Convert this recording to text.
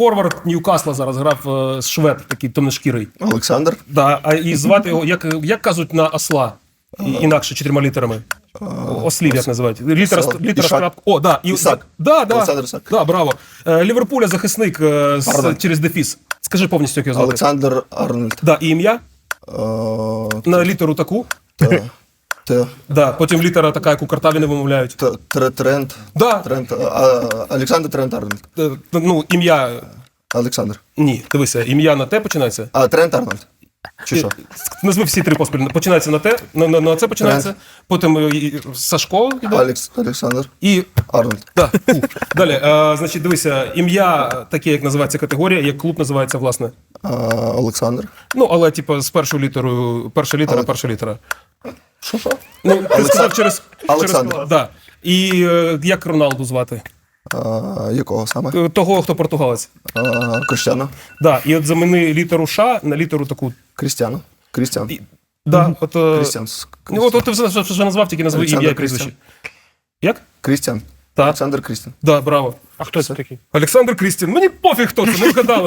форвард Ньюкасла зараз грав е, швед, такий темношкірий. Олександр. Да, а і звати його, як, як кажуть на осла, і, інакше чотирма літерами. Ослів, як називають. Літера, літера Ішак. крапка. О, да. І, Ісак. Да, да. Олександр Ісак. Да, браво. Е, Ліверпуля захисник е, з, Пардон. через дефіс. Скажи повністю, як його звати. Олександр Арнольд. Да, і ім'я Е, на літеру таку. Т. Т. Да, потім літера така, яку картаві не вимовляють. Т. Тре- Трент. Да. Трент. а, Олександр Трент Арнольд. Е, Ну, ім'я. Олександр. Ні, дивися, ім'я на Т починається. А, Трент Арнольд. Чи що? Назви всі три поспіль. Починається на Т, на, на, на це починається. Потім е, і- Сашко йде. Алекс, Олександр І Арнольд. Да. фу. Далі, е, значить, дивися, ім'я таке, як називається категорія, як клуб називається, власне. А, Олександр. Ну, але, типу, з першою літерою, перша літера, Але- перша літера. Що що? Ну, ти сказав через. Олександр. через да. І е, як Роналду звати? А, якого саме? Е, Того, хто португалець. А, Криштиано. Да. І от замени літеру Ш на літеру таку. Крістіано. Крістіан. І, да, от, е, Крістіан. Ну, от, от ти вже, вже, вже назвав, тільки назви Олександр ім'я і Крістіан. прізвище. Як? Крістіан. Так. Олександр Крістіан. Да, браво. А хто це такий? Олександр Крістін. Мені пофіг хто це, ми вгадали.